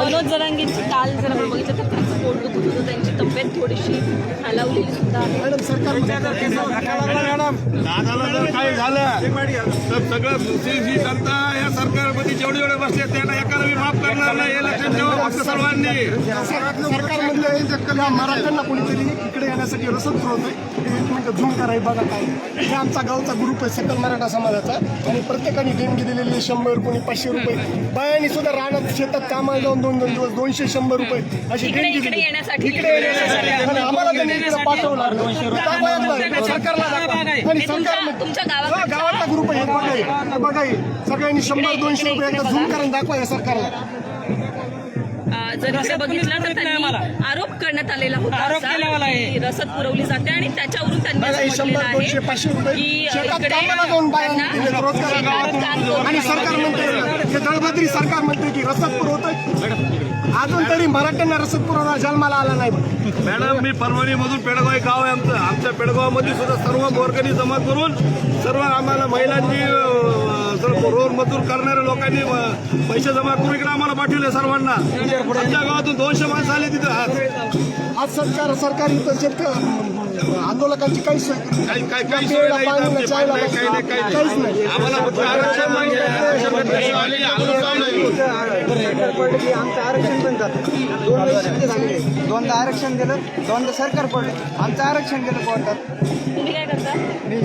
मनोज जरांगेंची काल जर आपण बघितलं तर त्यांचं पोट दुखत होतं त्यांची तब्येत थोडीशी हलावलेली सुद्धा आहे. दादाला जर काही झालं तर सगळं ही जी जनता या सरकारमध्ये जेवढे जेवढे बसले त्यांना एकाला मी माफ करणार नाही हे लक्षात ठेवा फक्त सर्वांनी. सरकार म्हणलं मराठ्यांना कोणीतरी इकडे येण्यासाठी रसद पुरवतोय एक मिनिट झूम करा हे बघा काय. हे आमचा गावचा ग्रुप आहे सकल मराठा समाजाचा. आणि प्रत्येकाने देणगी दिलेली आहे शंभर कोणी पाचशे रुपये. बायांनी सुद्धा रानात शेतात कामाला जाऊन दोन दोन दिवस दोनशे शंभर रुपये अशी इकडे- देणगी इकडे दिली येण्यासाठी. इकडे येण्यासाठी आणि आम्हाला त्यांनी इकडे पाठवलं दाखवा एकदा. सरकारला दाखवा. आणि हे सरकार तुमच्या हा, गावातला ग्रुप आहे. सगळ्यांनी शंभर दोनशे रुपये एकदा झूम. करून दाखवा या सरकारला जर इकडे बघितलं तर त्यांनी आरोप करण्यात आलेला होता रसद पुरवली जाते आणि त्याच्यावरून त्यांनी हे म्हटलेलं आहे की इकडे सरकार म्हणते हे दळभद्री सरकार म्हणते की रसद पुरवतोय. अजून तरी मराठ्यांना रसद पुरवणा जन्माला आला नाही. मॅडम मी परभणी मधून पेडगाव हे गाव आहे आमचं. आमच्या पेडगावमध्ये सुद्धा सर्व वर्गणी जमा करून सर्व आम्हाला सर्व रोड मजूर करणाऱ्या लोकांनी पैसे जमा करून इकडे आम्हाला पाठवले सर्वांना. आमच्या गावातून दोनशे माणसं आले तिथे. आज आज सरकार सरकार इथं शेतक आंदोलकांची काही सोय केली. काही काही काही सोय नाही काहीच नाही. आम्हाला आरक्षण नाही. आमचं आरक्षण पण जातं. दोन वर्ष किती झाले. दोनदा आरक्षण दिलं दोनदा सरकार पडलं. आमचं आरक्षण गेलं कोर्टात. मी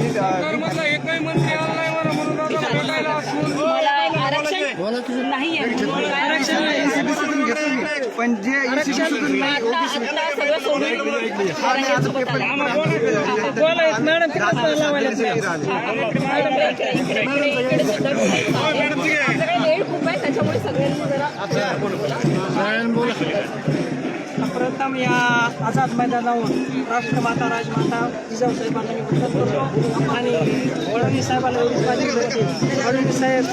खूप आहे. आपल्याकडे वेळ खूप आहे त्याच्यामुळे सगळ्यांनी जरा एकदम या आझाद मैदानावर राष्ट्रमाता राजमाता जिजाऊसाहेबांना मी वंदन करतो. आणि फडणवीस साहेबांना एवढीच माझी विनंती फडणवीस साहेब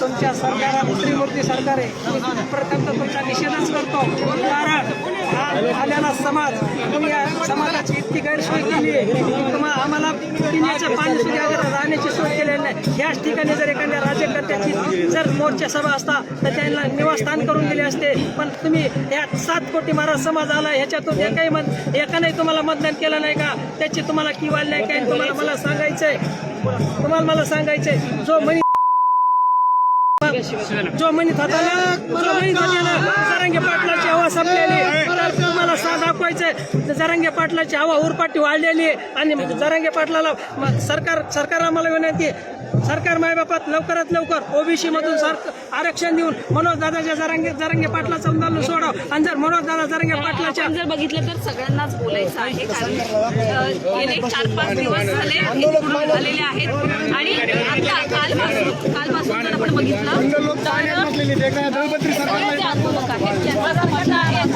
तुमच्या सरकार त्रिमूर्ती सरकार आहे. प्रथम तर तुमचा निषेधच करतो. कारण हा समाज तुम्ही या समाजाची इतकी गैरसोय केली आहे. तुम्हाला आम्हाला पिण्याचं पाणी सुद्धा राहण्याची सोय केलेली नाही. याच ठिकाणी जर एखाद्या राज्यकर्त्याची जर मोर्चा सभा असता तर त्यांना निवासस्थान करून दिले असते. पण तुम्ही या सात कोटी महाराज समाज आला ह्याच्यातून एकाही मत एकाने तुम्हाला मतदान केलं नाही का? त्याची तुम्हाला किवाल नाही काय तुम्हाला मला सांगायचंय तुम्हाला मला सांगायचंय जो म्हणी जो म्हणत होता ना जो म्हणत होता ना जरांगे हवा संपलेली तुम्हाला सा दाखवायचंय जरांगे पाटलाची हवा उरपाटी वाढलेली आहे आणि जरांगे पाटलाला सरकार सरकार आम्हाला विनंती सरकार मायबापात लवकरात लवकर ओबीसी मधून सर आरक्षण देऊन मनोज दादाच्या जरांगे जरांगे पाटलाचं आंदोलन सोडाव. आणि जर मनोज दादा जरांगे पाटलाच्या जर बघितलं तर सगळ्यांनाच बोलायचं आहे कारण अ, गेले चार पाच दिवस झाले आलेले आहेत. आणि आता कालपासून कालपासून जर आपण बघितलं तर आहेत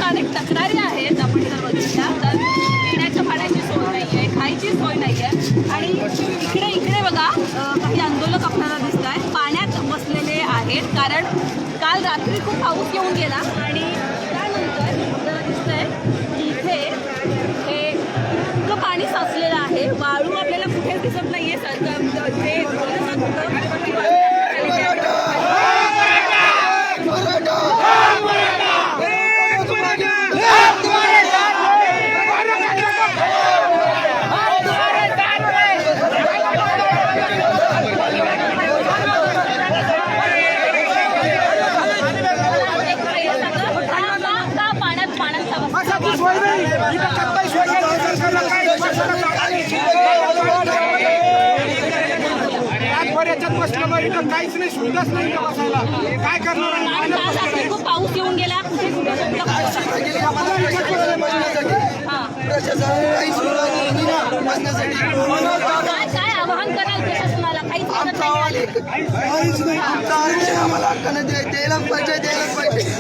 साचलेलं आहे वाळू आपल्याला कुठेच दिसत नाहीये सरकार जे बोललं जात होतं की वाळू का पाण्यात पाण्यात काहीच नाही सुविधाच नाही इथं बसायला. काय करणार खूप पाऊस येऊन गेला कुठे कुठे काय काय आवाहन कराल प्रशासनाला? काहीच मदत नाही आमचं आरक्षण आम्हाला हक्कानं द्याय- द्यायलाच पाहिजे द्यायलाच पाहिजे.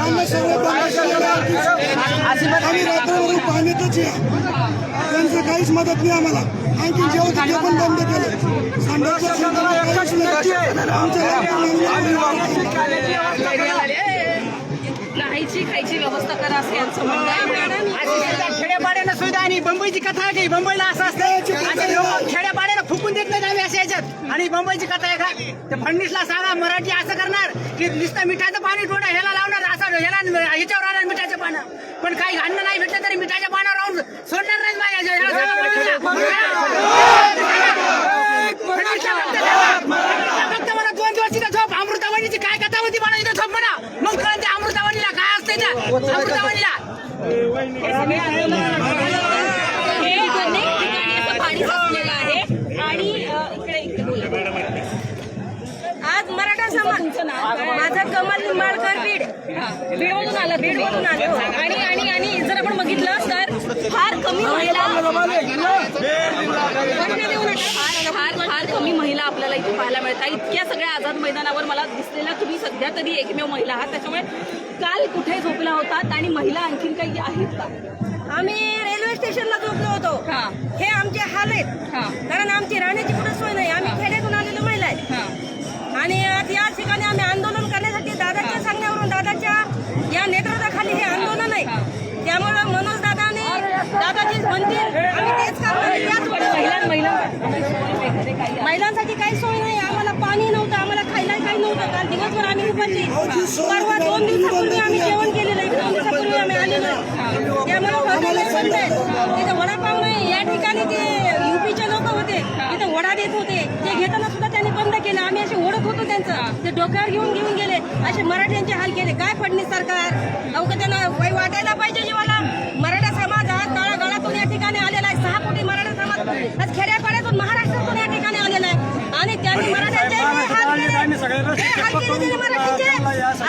आम्ही सर्व बंद केलेलं आहे. आम्ही रात्रभर पाण्यातच आहे. त्यांचं काहीच मदत नाही आम्हाला. आणखी जेवण पण बंद केलं. राहायची खायची व्यवस्था करा असं यांचं म्हणणं आहे खेड्यापाड्याला सुविधा आणि बंबईची कथा आहे की बंबईला असं असतं खेड्यापाड्याला फुकून देत नाही आम्ही अशा याच्यात आणि बंबईची कथा आहे का ते फडणवीसला सांगा मराठी असं करणार की नुसतं मिठाचं पाणी थोडं ह्याला लावणार असं ह्याला ह्याच्यावर आला मिठाच्या पानं पण काही अन्न नाही भेटलं तरी मिठाच्या पानावर राहून सोडणार नाही माझ्या याला सांगा मला. फक्त मला दोन दिवस तिथं झोप होती मला इथं झोप म्हणा. मग कळत त्या अमृतावणीला. काय असते त्या अमृतावणीला हे अनेक ठिकाणी असं पाणी साचलेलं आहे आणि अ, इकडे इकडे बोला. आज मराठा समाज तुमचं नाव काय? माझं कमल निंबाळकर बीड. बीडमधून आलं बीडमधून आलं. आणि आणि आणि जर आपण बघितलं तर फार कमी महिला फार फार कमी महिला आपल्याला इथे पाहायला मिळतात. इतक्या सगळ्या आझाद मैदानावर मला दिसलेल्या तुम्ही सध्या तरी एकमेव महिला आहात. त्याच्यामुळे काल कुठे झोपला होतात आणि महिला आणखीन काही आहेत का? आम्ही रेल्वे स्टेशनला झोपलो होतो. हा. आमचे हाल आहेत. कारण आमची राहण्याची कुठे सोय नाही. आम्ही खेड्यातून आलेलो महिला आहे हा. आणि आज या ठिकाणी आम्ही आंदोलन करण्यासाठी दादाच्या सांगण्यावरून दादाच्या या नेतृत्वाखाली हे आंदोलन आहे. त्यामुळे मनोज दादाने दादाची म्हणतील. आम्ही तेच करणार महिलांसाठी काही सोय नाही. आम्हाला पाणी नव्हतं. आम्हाला खायला काही नव्हतं. काल दिवसभर आम्ही उपाशी. परवा दोन दिवसापूर्वी आम्ही जेवण केलेलं आहे. दोन दिवसापूर्वी आम्ही आलेलो आहे. त्यामुळे हॉटेल बंद आहे तिथं वडापाव नाही. या ठिकाणी ते युपीचे लोक होते. तिथे वडा देत होते. डोक्यावर घेऊन घेऊन गेले. असे मराठ्यांचे हाल केले. काय फडणीस सरकार? अवघ त्यांना वय वाटायला पाहिजे जीवाला? मराठा समाज आज तळागाळातून या ठिकाणी आलेला आहे. सहा कोटी मराठा समाज आज खेड्यापाड्यातून महाराष्ट्रातून या ठिकाणी आलेला आहे. आणि त्यांनी मराठ्यांचे हे हाल केले हे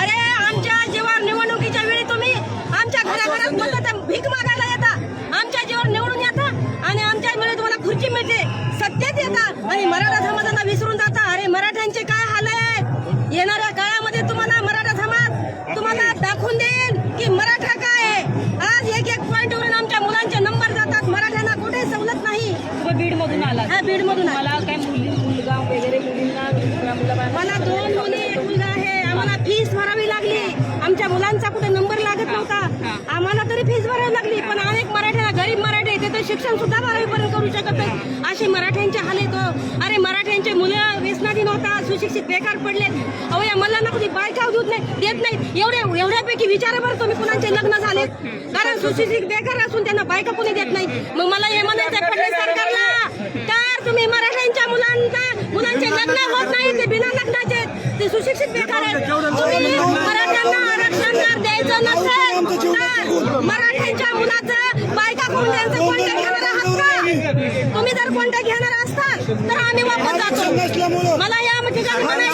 अरे आमच्या जेव्हा निवडणुकीच्या वेळी तुम्ही आमच्या घराघरात भीक मागायला येता. आमच्या जेव्हा निवडून येता. आणि आमच्या वेळी तुम्हाला खुर्ची मिळते. सत्तेत येता. आणि मराठा समाजाला विसरून जाता. नाही तुम्ही बीडमधून आलात हा बीडमधून आहे. मला काय मुली मुलगा वगैरे मुलींना मुलाबाळांना- मला दोन मुली एक मुलगा आहे. आम्हाला फीस भरावी लागली. आमच्या मुलांचा कुठे नंबर लागत नव्हता. आम्हाला तरी फीस भरावी लागली. पण अनेक मराठ्यांना गरीब मराठी ते तर शिक्षण सुद्धा बारावीपर्यंत करू शकत नाही असे मराठ्यांचे हाल येतो अरे मुलं व्यसनाधी नव्हता सुशिक्षित बेकार पडले अहो या मल्लांना कुणी बायका देत नाही देत नाही. एवढ्या एवढ्यापैकी विचारा बरं तुम्ही कुणाचे लग्न झाले कारण सुशिक्षित बेकार असून त्यांना बायका कुणी देत नाही. मग मला हे म्हणायचं आहे सरकारला. Yeah.